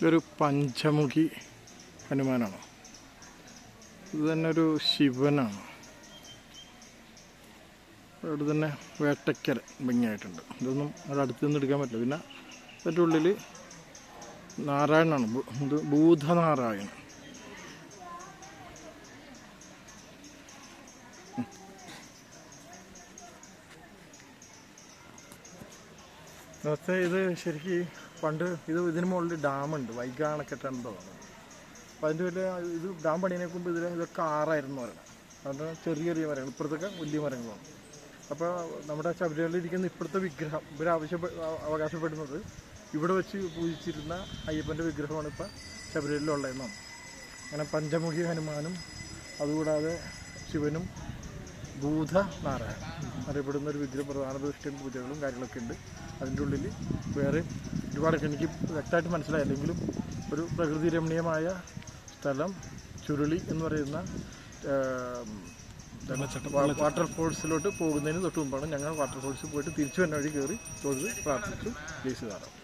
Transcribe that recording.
ഇതൊരു പഞ്ചമുഖി ഹനുമാനാണ്. ഇത് തന്നെ ഒരു ശിവനാണ്. അവിടെ തന്നെ വേട്ടക്കര ഭംഗിയായിട്ടുണ്ട്. ഇതൊന്നും അവിടെ അടുത്ത് നിന്ന് എടുക്കാൻ പറ്റില്ല. പിന്നെ അതിന്റെ ഉള്ളിൽ നാരായണനാണ്. ഇത് ഭൂതനാരായണൻ നേരത്തെ ഇത് ശരിക്കും പണ്ട് ഇത് ഇതിന് മുകളിൽ ഡാമുണ്ട് വൈഗാണക്കെട്ടുണ്ടോ അപ്പോൾ അതിന്റെ വലിയ ഇത് ഡാം പണിയതിനെ മുമ്പ് ഇതിൽ ഇതൊക്കെ ആറായിരുന്നു പറയുന്നത്. അതുകൊണ്ട് ചെറിയ ചെറിയ മരങ്ങൾ ഇപ്പുറത്തൊക്കെ വലിയ മരങ്ങളാണ്. അപ്പോൾ നമ്മുടെ ശബരിമലയിൽ ഇരിക്കുന്ന ഇപ്പോഴത്തെ വിഗ്രഹം ഇവർ ആവശ്യപ്പെ അവകാശപ്പെടുന്നത് ഇവിടെ വെച്ച് പൂജിച്ചിരുന്ന അയ്യപ്പന്റെ വിഗ്രഹമാണ് ഇപ്പോൾ ശബരിമലയിലുള്ളതെന്നാണ് അങ്ങനെ പഞ്ചമുഖി ഹനുമാനും അതുകൂടാതെ ശിവനും ഭൂതനാരായണൻ അറിയപ്പെടുന്ന ഒരു വിഗ്രഹ പ്രധാന ദൃഷ്ടിയും പൂജകളും കാര്യങ്ങളൊക്കെ ഉണ്ട്. അതിന്റെ ഉള്ളിൽ വേറെ ഒരുപാട് എനിക്ക് വ്യക്തമായിട്ട് മനസ്സിലായില്ലെങ്കിലും ഒരു പ്രകൃതി രമണീയമായ സ്ഥലം ചുരുളി എന്ന് പറയുന്ന വാട്ടർ ഫോൾസിലോട്ട് പോകുന്നതിന് തൊട്ട് മുമ്പാണ് ഞങ്ങൾ വാട്ടർ ഫോൾസിൽ പോയിട്ട് തിരിച്ചു വന്ന വഴി കയറി തൊഴുത് പ്രാർത്ഥിച്ചു ജയിച്ചു താറാം